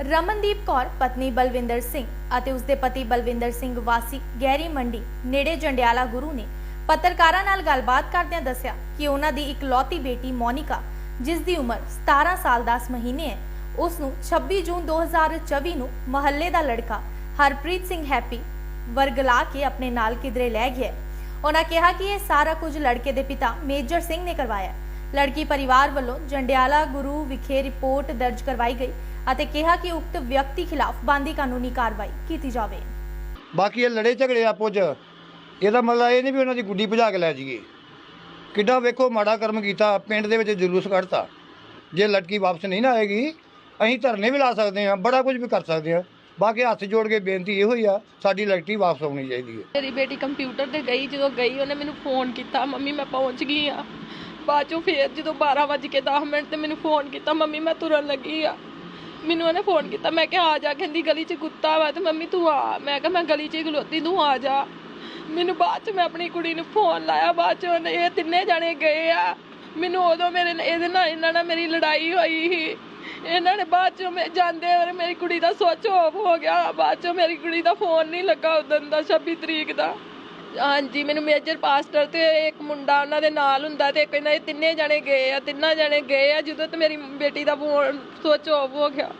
ਰਮਨਦੀਪ ਕੌਰ, ਪਤਨੀ ਬਲਵਿੰਦਰ ਸਿੰਘ ਅਤੇ ਉਸਦੇ ਪਤੀ ਬਲਵਿੰਦਰ ਸਿੰਘ ਵਾਸੀ ਗਹਿਰੀ ਮੰਡੀ, ਨੇੜੇ ਜੰਡਿਆਲਾ ਗੁਰੂ ਨੇ ਪੱਤਰਕਾਰਾਂ ਨਾਲ ਗੱਲਬਾਤ ਕਰਦਿਆਂ ਦੱਸਿਆ ਕਿ ਉਹਨਾਂ ਦੀ ਇਕਲੌਤੀ ਬੇਟੀ ਮੋਨਿਕਾ, ਜਿਸ ਦੀ ਉਮਰ 17 ਸਾਲ 10 ਮਹੀਨੇ ਹੈ ਉਸ ਨੂੰ 26 ਜੂਨ 2024 ਨੂੰ ਮਹੱਲੇ ਦਾ ਲੜਕਾ ਹਰਪ੍ਰੀਤ ਸਿੰਘ ਹੈਪੀ ਵਰਗਲਾ ਕੇ ਆਪਣੇ ਨਾਲ ਕਿਧਰੇ ਲੈ ਗਿਆ ਉਹਨਾਂ ਕਿਹਾ ਕਿ ਇਹ ਸਾਰਾ ਕੁਝ ਲੜਕੇ ਦੇ ਪਿਤਾ ਮੇਜਰ ਸਿੰਘ ਨੇ ਕਰਵਾਇਆ ਲੜਕੀ ਪਰਿਵਾਰ ਵੱਲੋਂ ਜੰਡਿਆਲਾ ਗੁਰੂ ਵਿਖੇ ਰਿਪੋਰਟ ਦਰਜ ਕਰਵਾਈ ਗਈ ਅਤੇ ਕਿਹਾ ਕਿ ਉਕਤ ਵਿਅਕਤੀ ਖਿਲਾਫ ਬੰਦੀ ਕਾਨੂੰਨੀ ਕਾਰਵਾਈ ਕੀਤੀ ਜਾਵੇ। ਬਾਕੀ ਇਹ ਲੜੇ ਝਗੜੇ ਆਪੋ 'ਚ ਇਹਦਾ ਮਤਲਬ ਇਹ ਨਹੀਂ ਵੀ ਉਹਨਾਂ ਦੀ ਗੁੱਡੀ ਭਜਾ ਕੇ ਲੈ ਜਾਈਏ। ਕਿੱਡਾ ਵੇਖੋ ਮਾੜਾ ਕਰਮ ਕੀਤਾ ਪਿੰਡ ਦੇ ਵਿੱਚ ਜਲੂਸ ਕੱਢਤਾ। ਜੇ ਲੜਕੀ ਵਾਪਸ ਨਹੀਂ ਨਾ ਆਏਗੀ ਅਸੀਂ ਧਰਨੇ ਵੀ ਲਾ ਸਕਦੇ ਹਾਂ ਬੜਾ ਕੁਝ ਵੀ ਕਰ ਸਕਦੇ ਹਾਂ। ਬਾਕੀ ਹੱਥ ਜੋੜ ਕੇ ਬੇਨਤੀ ਇਹੋ ਹੀ ਆ ਸਾਡੀ ਲੜਕੀ ਵਾਪਸ ਆਉਣੀ ਚਾਹੀਦੀ ਹੈ। ਮੇਰੀ ਬੇਟੀ ਕੰਪਿਊਟਰ ਤੇ ਗਈ ਜਦੋਂ ਗਈ ਉਹਨੇ ਮੈਨੂੰ ਫੋਨ ਕੀਤਾ ਮੰਮੀ ਮੈਂ ਪਹੁੰਚ ਗਈ ਆ ਬਾਅਦ ਚੋਂ ਫੇਰ ਜਦੋਂ 12 ਵਜੇ ਕੇ 10 ਮਿੰਟ ਤੇ ਮੈਨੂੰ ਫੋਨ ਕੀਤਾ, ਮੰਮੀ, ਮੈਂ ਤੁਰਨ ਲੱਗੀ ਆ। ਮੈਨੂੰ ਉਹਨੇ ਫੋਨ ਕੀਤਾ, ਮੈਂ ਕਿਹਾ, ਆ ਜਾ। ਕਹਿੰਦੀ, ਗਲੀ 'ਚ ਕੁੱਤਾ ਵਾ। ਤੇ ਮੰਮੀ, ਤੂੰ ਆ। ਮੈਂ ਕਿਹਾ, ਮੈਂ ਗਲੀ 'ਚ ਹੀ ਖਲੋਤੀ, ਤੂੰ ਆ ਜਾ। ਮੈਨੂੰ ਬਾਅਦ 'ਚ ਮੈਂ ਆਪਣੀ ਕੁੜੀ ਨੂੰ ਫੋਨ ਲਾਇਆ, ਬਾਅਦ 'ਚ ਉਹਨੇ ਇਹ ਤਿੰਨੇ ਜਾਣੇ ਗਏ ਆ। ਮੈਨੂੰ ਉਦੋਂ ਮੇਰੇ ਇਹਦੇ ਨਾਲ, ਇਹਨਾਂ ਨਾਲ ਮੇਰੀ ਲੜਾਈ ਹੋਈ ਸੀ। ਇਹਨਾਂ ਨੇ ਬਾਅਦ 'ਚੋਂ ਮੈਂ ਜਾਂਦੇ ਹੋਏ ਮੇਰੀ ਕੁੜੀ ਦਾ ਸਵਿਚ ਆਫ ਹੋ ਗਿਆ। ਬਾਅਦ 'ਚੋਂ ਮੇਰੀ ਕੁੜੀ ਦਾ ਫੋਨ ਨਹੀਂ ਲੱਗਾ ਉਦੋਂ ਦਾ 26 ਤਰੀਕ ਦਾ। ਹਾਂਜੀ ਮੈਨੂੰ ਮੇਜਰ ਪਾਸਟਰ ਤੇ ਇੱਕ ਮੁੰਡਾ ਉਹਨਾਂ ਦੇ ਨਾਲ ਹੁੰਦਾ ਤੇ ਕਹਿੰਦਾ ਇਹ ਤਿੰਨੇ ਜਣੇ ਗਏ ਆ ਤਿੰਨਾਂ ਜਣੇ ਗਏ ਆ ਜਦੋਂ ਤੇ ਮੇਰੀ ਬੇਟੀ ਦਾ ਫੋਨ ਸਵਿਚ ਆਫ ਹੋ ਗਿਆ।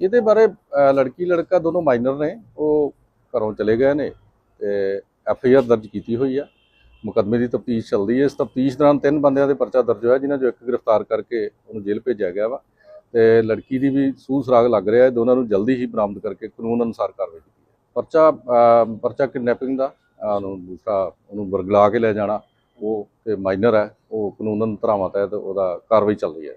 ਇਹਦੇ ਬਾਰੇ ਅ, ਲੜਕੀ ਲੜਕਾ ਦੋਨੋਂ ਮਾਈਨਰ ਨੇ ਉਹ ਘਰੋਂ ਚਲੇ ਗਏ ਨੇ ਤੇ ਐਫ ਆਈ ਆਰ ਦਰਜ ਕੀਤੀ ਹੋਈ ਆ। ਮੁਕੱਦਮੇ ਦੀ ਤਫਤੀਸ਼ ਚੱਲਦੀ ਹੈ। ਇਸ ਤਫਤੀਸ਼ ਦੌਰਾਨ ਤਿੰਨ ਬੰਦਿਆਂ ਦੇ ਪਰਚਾ ਦਰਜ ਹੋਇਆ ਜਿਨ੍ਹਾਂ ਚੋਂ ਇੱਕ ਗ੍ਰਿਫਤਾਰ ਕਰਕੇ ਉਹਨੂੰ ਜੇਲ੍ਹ ਭੇਜਿਆ ਗਿਆ ਵਾ। ਤੇ ਲੜਕੀ ਦੀ ਵੀ ਸੂਹ ਸੁਰਾਗ ਲੱਗ ਰਿਹਾ ਹੈ। ਦੋਨਾਂ ਨੂੰ ਜਲਦੀ ਹੀ ਬਰਾਮਦ ਕਰਕੇ ਕਾਨੂੰਨ ਅਨੁਸਾਰ ਕਾਰਵਾਈ ਕੀਤੀ ਹੈ। ਪਰਚਾ ਅ, ਪਰਚਾ ਕਿਡਨੈਪਿੰਗ ਦਾ ਉਹਨੂੰ ਦੂਸਰਾ ਉਹਨੂੰ ਵਰਗਲਾ ਕੇ ਲੈ ਜਾਣਾ, ਉਹ ਤੇ ਮਾਈਨਰ ਹੈ, ਉਹ ਕਾਨੂੰਨ ਧਾਰਾਵਾਂ ਤਹਿਤ ਉਹਦਾ ਕਾਰਵਾਈ ਚੱਲ ਰਹੀ ਹੈ।